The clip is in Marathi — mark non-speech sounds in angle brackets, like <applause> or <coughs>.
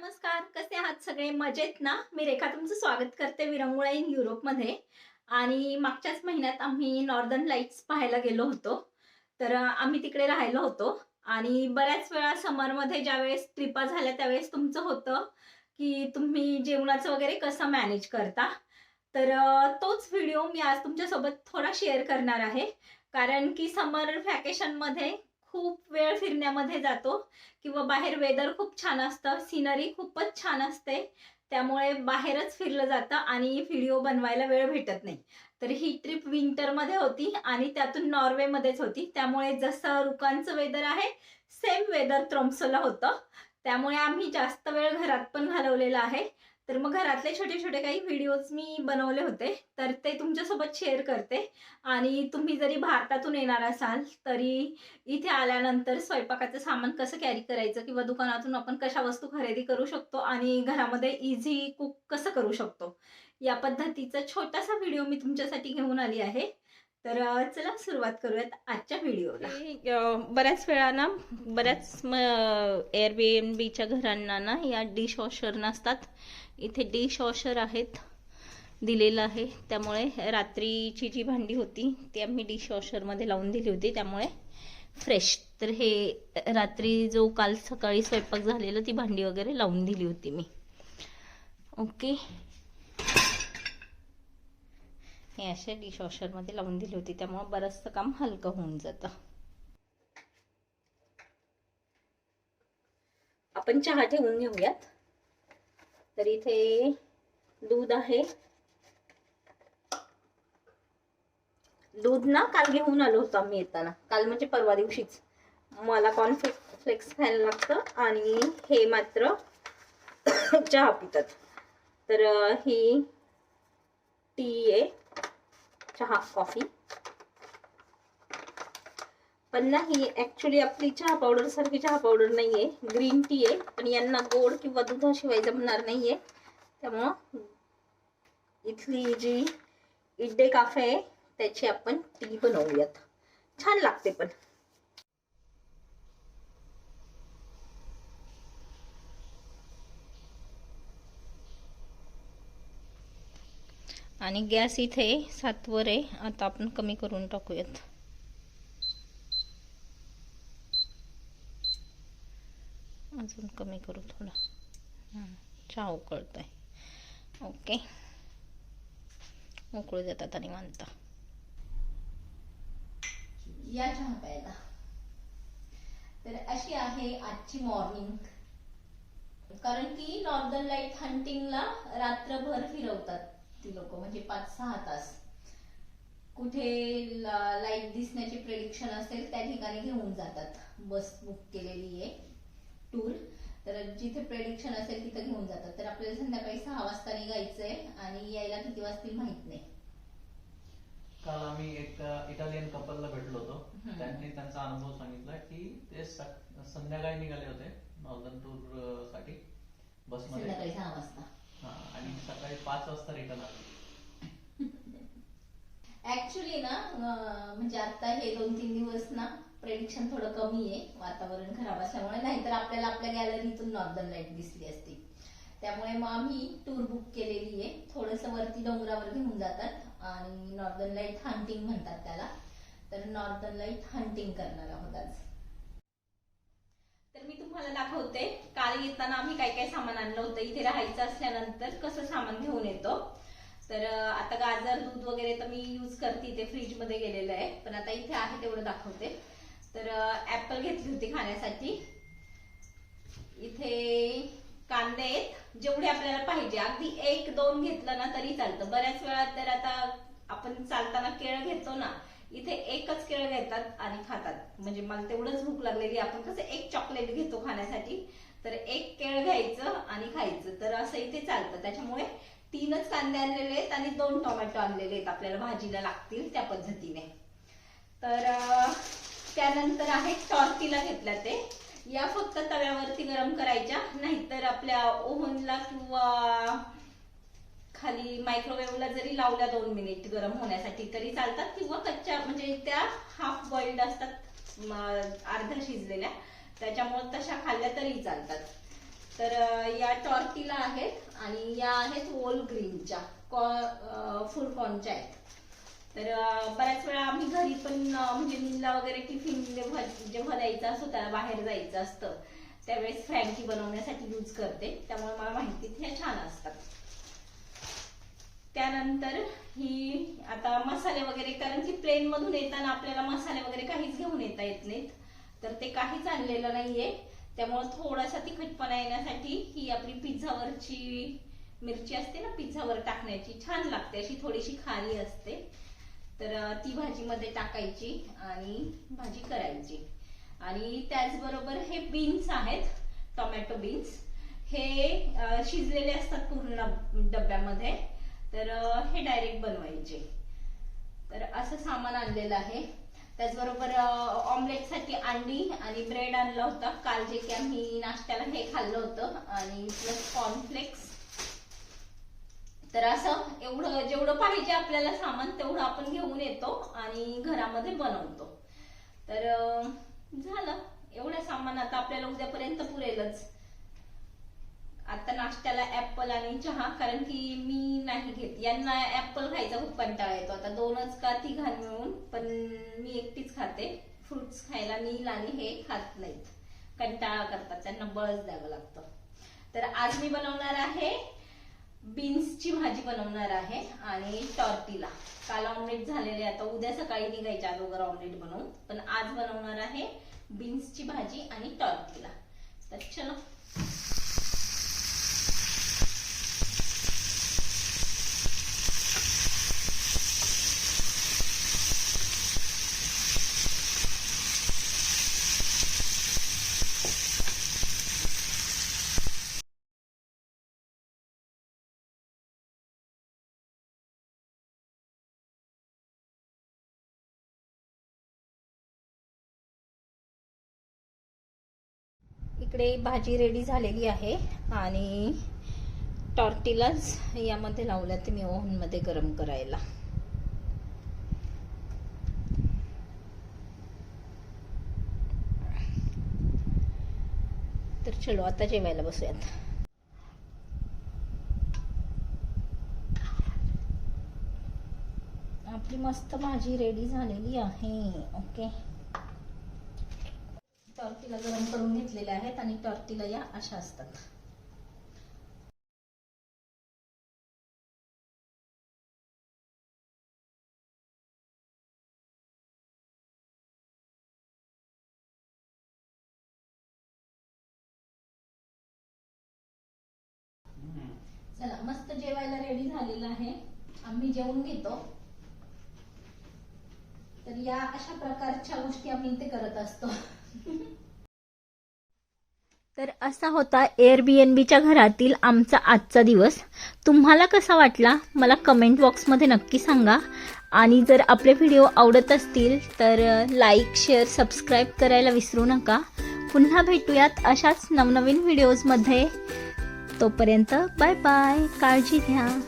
नमस्कार कसे आज सगळे? मजेत ना? मी रेखा तुमचं स्वागत करते विरंगुळा इन युरोपमध्ये आणि मागच्याच महिन्यात आम्ही नॉर्दर्न लाईट्स पाहायला गेलो होतो. तर आम्ही तिकडे राहिलो होतो. आणि बऱ्याच वेळा समरमध्ये ज्यावेळेस ट्रिपा झाल्या त्यावेळेस तुमचं होतं की तुम्ही जेवणाचं वगैरे कसं मॅनेज करता? तर तोच व्हिडिओ मी आज तुमच्यासोबत थोडा शेअर करणार आहे. कारण की समर व्हॅकेशनमध्ये खूप वेळ फिरण्यामध्ये जातो किंवा बाहेर वेदर खूप छान असतं सिनरी खूपच छान असते. त्यामुळे बाहेरच फिरलं जातं आणि व्हिडिओ बनवायला वेळ भेटत नाही. तर ही ट्रिप विंटरमध्ये होती आणि त्यातून नॉर्वेमध्येच होती. त्यामुळे जसं रुकांचं वेदर आहे सेम वेदर त्रोमसोला होतं. त्यामुळे आम्ही जास्त वेळ घरात पण घालवलेला आहे. तर मग घरातले छोटे छोटे काही व्हिडिओज मी बनवले होते. तर ते तुमच्या सोबत शेअर करते. आणि तुम्ही जरी भारतातून येणार असाल तरी इथे आल्यानंतर स्वयंपाकाचं सामान कसं कॅरी करायचं किंवा दुकानातून आपण कशा वस्तू खरेदी करू शकतो आणि घरामध्ये इझी कुक कसं करू शकतो? या पद्धतीचा छोटासा व्हिडिओ मी तुमच्यासाठी घेऊन आली आहे. तर चला सुरुवात करूयात आजच्या व्हिडिओला बऱ्याच वेळा ना बऱ्याच एअरबीएनबीच्या घरांना ना या डिश वॉशर नसतात. इथे डिश वॉशर आहेत. दिलेलं आहे. त्यामुळे रात्रीची जी भांडी होती ती आम्ही डिशवॉशरमध्ये लावून दिली होती. त्यामुळे फ्रेश तर हे रात्री जो काल सकाळी स्वयंपाक झालेला ती भांडी वगैरे लावून दिली होती मी. ओके. हे अशा डिशवॉशरमध्ये लावून दिली होती. त्यामुळे बरंचसं काम हलकं होऊन जातं. आपण चहा ठेवून घेऊयात. तर इथे दूध आहे दूध ना काल घेऊन आलो होतो आम्ही येताना. काल म्हणजे परवा दिवशीच. मला कॉर्नफ्लेक्स खायला लागतं आणि हे मात्र <coughs> चहा पितात. तर ही टी आहे चहा कॉफी पण ना ही ॲक्च्युली आपली चहा पावडर सारखी चहा पावडर नाहीये. ग्रीन टी आहे. पण यांना गोड किंवा दुधाशिवाय जमणार नाहीये. त्यामुळं इथली जी इड्डे काफे आहे त्याची आपण टी बनवूयात. छान लागते पण. आणि गॅस इथे सातवर आहे. आता आपण कमी करून टाकूयात. अजून कमी करू थोडं. हं, चहा उकळत आहे ओके. उकळू देतात आणि मानता. या चहा प्यायला तर अशी आहे आजची मॉर्निंग कारण की नॉर्दर्न लाइट हंटिंगला रात्रभर फिरवतात ती लोक म्हणजे पाच सहा तास. कुठे लाइट दिसण्याची प्रेडिक्शन असेल त्या ठिकाणी घेऊन जातात. बस बुक केलेली आहे टूर तर जिथे प्रेडिक्शन असेल तिथे घेऊन जातात. तर आपल्याला संध्याकाळी सहा वाजता निघायचंय आणि यायला किती वाजतील माहीत नाही काल आम्ही एक इटालियन कपलला भेटलो होतो हम्म. त्यांनी त्यांचा अनुभव सांगितला की ते संध्याकाळी निघाले होते नॉर्दर्न टूरसाठी बसमध्ये. संध्याकाळी सहा वाजता. हा, आणि सकाळी पाच वाजता रिटर्न आले. ऍक्च्युली ना म्हणजे आता हे दोन तीन दिवस ना प्रेडिक्शन थोडं कमी आहे वातावरण खराब असल्यामुळे नाहीतर आपल्याला आपल्या गॅलरीतून नॉर्दर्न लाइट दिसली असती. त्यामुळे मग आम्ही टूर बुक केलेली आहे. थोडस वरती डोंगरावर घेऊन जातात आणि नॉर्दर्न लाइट हंटिंग म्हणतात त्याला. तर नॉर्दर्न लाइट हंटिंग करणार आहोत आज. तर मी तुम्हाला दाखवते काल येताना आम्ही काय काय सामान आणलं होतं इथे राहायचं असल्यानंतर कसं सामान घेऊन येतो. तर आता गाजर दूध वगैरे तर मी यूज करते इथे फ्रीजमध्ये गेलेलं आहे पण आता इथे आहे तेवढं दाखवते. तर ऍपल घेतली होती खाण्यासाठी. इथे कांदे आहेत जेवढे आपल्याला पाहिजे. अगदी एक दोन घेतलं ना तरी चालतं. बऱ्याच वेळा तर आता आपण चालताना केळ घेतो ना इथे एकच केळ घेतात आणि खातात. म्हणजे मला तेवढंच भूक लागलेली आपण कसं एक चॉकलेट घेतो खाण्यासाठी. तर एक केळ घ्यायचं आणि खायचं. तर असं इथे चालतं. त्याच्यामुळे तीनच कांदे आणलेले आहेत आणि दोन टोमॅटो आणलेले आहेत. आपल्याला भाजीला लागतील त्या पद्धतीने. तर त्यानंतर आहे टॉर्टीला घेतल्या ते. या फक्त तव्यावरती गरम करायच्या. नाहीतर आपल्या ओव्हनला किंवा खाली मायक्रोवेव्हला जरी लावल्या दोन मिनिट गरम होण्यासाठी तरी चालतात किंवा कच्च्या म्हणजे त्या हाफ बॉइल्ड असतात अर्ध्या शिजलेल्या. त्याच्यामुळे तशा खाल्ल्या तरी चालतात. तर या टॉर्टिला आहेत आणि या आहेत ओल ग्रीनच्या फुल कॉर्नच्या आहेत. तर बऱ्याच वेळा आम्ही घरी पण म्हणजे नीलला वगैरे टिफिन जेव्हा जेव्हा द्यायचं असतो त्याला बाहेर जायचं असतं. त्यावेळेस फ्रँकी बनवण्यासाठी यूज करते. त्यामुळे मला माहिती ह्या छान असतात. त्यानंतर ही आता मसाले वगैरे कारण की प्लेन मधून येताना आपल्याला मसाले वगैरे काहीच घेऊन येता येत नाहीत. तर ते काहीच आणलेलं नाहीये. त्यामुळे थोडासा तिखटपणा येण्यासाठी ही आपली पिझ्झावरची मिरची असते ना पिझ्झावर टाकण्याची छान लागते अशी थोडीशी खारी असते. तर ती भाजीमध्ये टाकायची आणि भाजी करायची. आणि त्याचबरोबर हे बीन्स आहेत टोमॅटो बीन्स हे शिजलेले असतात पूर्ण डब्यामध्ये. तर हे डायरेक्ट बनवायचे. तर असं सामान आणलेलं आहे. त्याचबरोबर ऑमलेटसाठी अंडी आणि ब्रेड आणला होता. काल जे की आम्ही नाश्त्याला हे खाल्लं होतं आणि प्लस कॉर्नफ्लेक्स तर असं एवढं जेवढं पाहिजे आपल्याला सामान तेवढं आपण घेऊन येतो आणि घरामध्ये बनवतो. तर झालं. एवढं सामान आता आपल्याला उद्यापर्यंत पुरेलच. आता नाश्त्याला ऍपल आणि चहा कारण की मी नाही घेत. यांना ऍपल खायचा खूप कंटाळा येतो. आता दोनच का तिघां मिळून पण मी एकटीच खाते. फ्रुट्स खायला नील आणि हे खात नाहीत कंटाळा करतात. त्यांना बळच द्यावं लागतं. तर आज मी बनवणार आहे बीन्सची भाजी बनवणार आहे आणि टॉर्टिला काल ऑमलेट झालेले आता उद्या सकाळी निघायच्या अगोदर ऑमलेट बनवून. पण आज बनवणार आहे बीन्सची भाजी आणि टॉर्टिला तर चलो. इकडे भाजी रेडी झालेली आहे. आणि टॉर्टिलाज यामध्ये लावल्या मी ओव्हनमध्ये गरम करायला. तर चलो आता जेवायला बसूयात. आपली मस्त भाजी रेडी झालेली आहे. ओके टॉर्टिला गरम करून घेतलेल्या आहेत आणि टॉर्टिला या अशा असतात. चला मस्त जेवायला रेडी झालेलं आहे. आम्ही जेवून घेतो. तर या अशा प्रकारच्या गोष्टी आम्ही इथे करत असतो. <laughs> तर असा होता एअरबीएनबीच्या घरातील आमचा आजचा दिवस. तुम्हाला कसा वाटला? मला कमेंट बॉक्समध्ये नक्की सांगा. आणि जर आपले व्हिडिओ आवडत असतील तर लाईक शेअर सबस्क्राईब करायला विसरू नका. पुन्हा भेटूयात अशाच नवनवीन व्हिडिओजमध्ये तोपर्यंत बाय बाय काळजी घ्या.